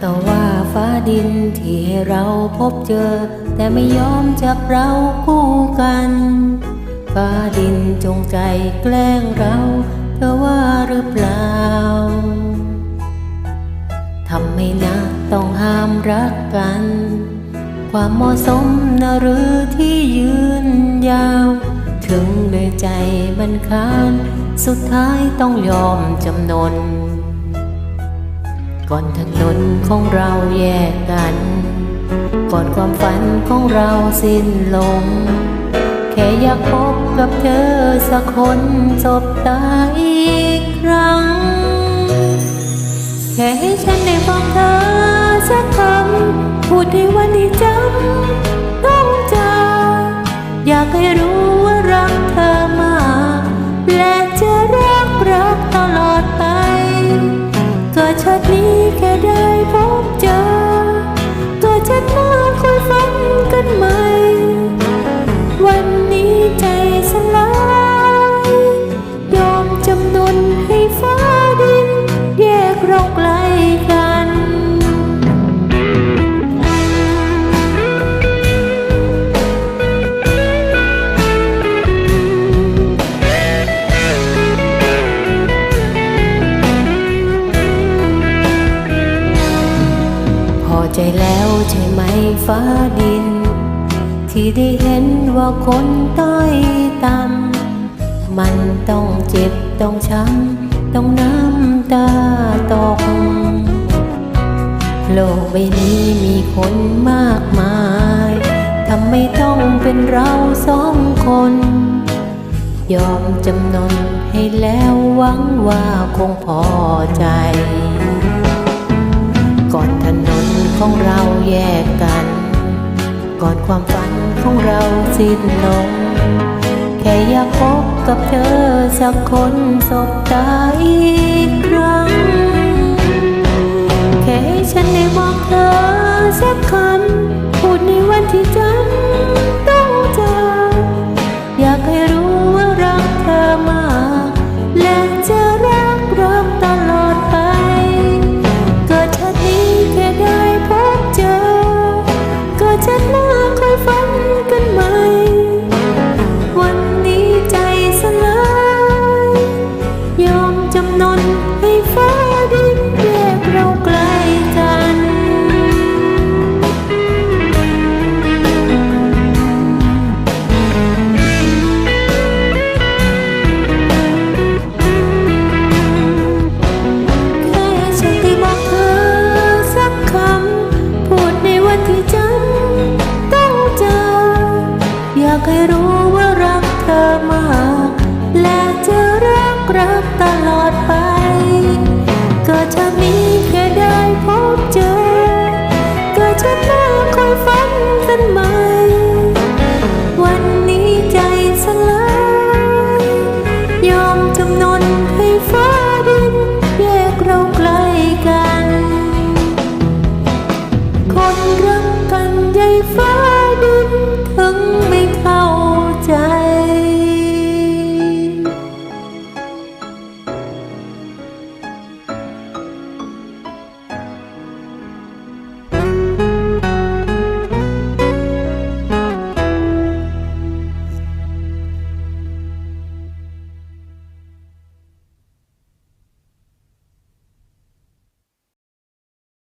แต่ว่าฟ้าดินที่เราพบเจอ แต่ไม่ยอมจับเราคู่กัน ฟ้าดินจงใจแกล้งเรา เธอว่าหรือเปล่าทำให้นักต้องห้ามรักกัน ความเหมาะสมนะหรือที่ยืนยาว ถึงด้วยใจมันคาน สุดท้ายต้องยอมจำนน ก่อนถนนของเราแยกกัน ก่อนความฝันของเราสิ้นลง แค่อยากพบกับเธอสักคนจบตาอีกครั้ง แค่ให้ฉันได้บอกเธอสักคำพูดให้วันที่จำต้องจาอยากให้รู้ว่ารักเธอมากและจะรักรักตลอดไปก็ชาตินี้ แค่ได้พบเจอ ตัวฉันน้าคุยฝันกันใหม่ วันนี้ใจสลาย ยอมจำนนให้ฟ้าดิน แยกเราไกลกัน อใจแล้วใช่ไหมฟ้าดิน ที่ได้เห็นว่าคนต้อยต่ำมันต้องเจ็บต้องช้ำต้องน้ำตาตก โลกใบนี้มีคนมากมายทำไม่ต้องเป็นเราสองคน ยอมจำนนให้แล้วหวังว่าคงพอใจ ของเราแยกกัน ก่อนความฝันของเราสิ้นลง แค่อยากพบกับเธอสักคนสบตาอีก ที่ฉันต้องเจอ อยากให้รู้ว่ารักเธอมาก และจะรักรักตลอดไป